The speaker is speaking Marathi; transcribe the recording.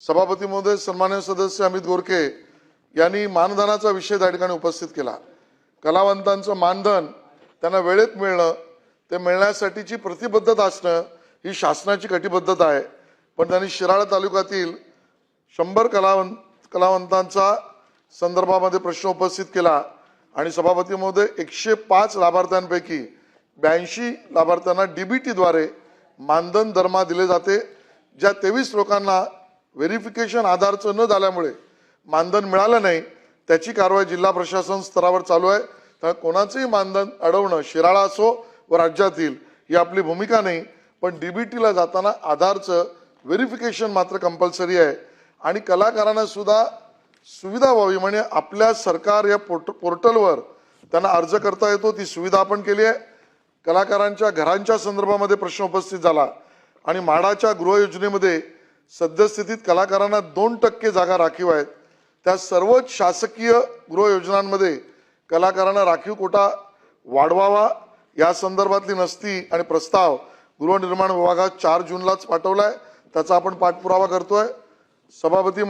सभापती महोदय सन्मान्य सदस्य अमित गोरखे यांनी मानधनाचा विषय त्या ठिकाणी उपस्थित केला. कलावंतांचं मानधन त्यांना वेळेत मिळणं ते मिळण्यासाठीची प्रतिबद्धता असणं ही शासनाची कटिबद्धता आहे. पण त्यांनी शिराळा तालुक्यातील शंभर कलावंत कलावंतांचा संदर्भामध्ये प्रश्न उपस्थित केला आणि सभापती महोदय एकशे पाच लाभार्थ्यांपैकी ब्याऐंशी लाभार्थ्यांना डीबीटीद्वारे मानधन दरमा दिले जाते. ज्या तेवीस लोकांना व्हेरिफिकेशन आधारचं न झाल्यामुळे मानधन मिळालं नाही त्याची कारवाई जिल्हा प्रशासन स्तरावर चालू आहे. तर कोणाचंही मानधन अडवणं शिराळा असो व राज्यातील ही आपली भूमिका नाही पण डीबीटीला जाताना आधारचं व्हेरिफिकेशन मात्र कंपल्सरी आहे. आणि कलाकारांना सुद्धा सुविधा व्हावी म्हणजे आपल्या सरकार या पोर्ट पोर्टलवर त्यांना अर्ज करता येतो ती सुविधा आपण केली आहे. कलाकारांच्या घरांच्या संदर्भामध्ये प्रश्न उपस्थित झाला. आणि म्हाडाच्या गृहयोजनेमध्ये सद्यस्थितीत कलाकारांना दोन टक्के जागा राखीव आहेत. त्या सर्वच शासकीय गृहयोजनांमध्ये कलाकारांना राखीव कोटा वाढवावा या संदर्भातली नसती आणि प्रस्ताव गृहनिर्माण विभागात चार जूनलाच पाठवला आहे त्याचा आपण पाठपुरावा करतोय. सभापती